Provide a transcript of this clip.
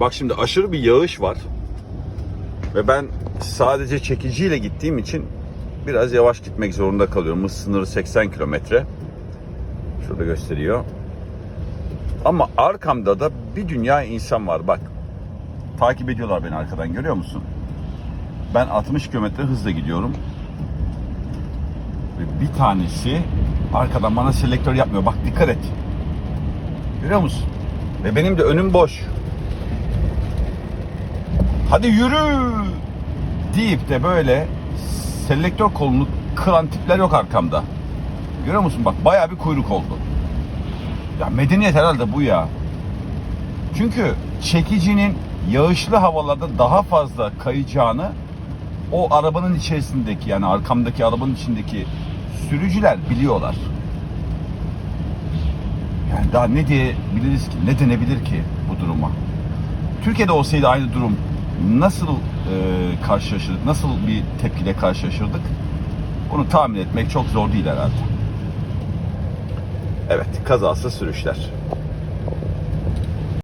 Bak şimdi aşırı bir yağış var. Ve ben sadece çekiciyle gittiğim için biraz yavaş gitmek zorunda kalıyorum. Hız sınırı 80 kilometre. Şurada gösteriyor. Ama arkamda da bir dünya insan var. Bak. Takip ediyorlar beni arkadan görüyor musun? Ben 60 kilometre hızla gidiyorum. Ve bir tanesi arkadan bana selektör yapmıyor. Bak dikkat et. Görüyor musun? Ve benim de önüm boş. Hadi yürü deyip de böyle selektör kolunu kıran tipler yok arkamda. Görüyor musun? Bak bayağı bir kuyruk oldu. Ya medeniyet herhalde bu ya. Çünkü çekicinin yağışlı havalarda daha fazla kayacağını o arabanın içerisindeki yani arkamdaki arabanın içindeki sürücüler biliyorlar. Yani daha ne diyebiliriz ki, ne denebilir ki bu duruma? Türkiye'de olsaydı aynı durum nasıl e, karşılaşırdık, nasıl bir tepkiyle karşılaşırdık? Bunu tahmin etmek çok zor değil herhalde. Evet, kazasız sürüşler.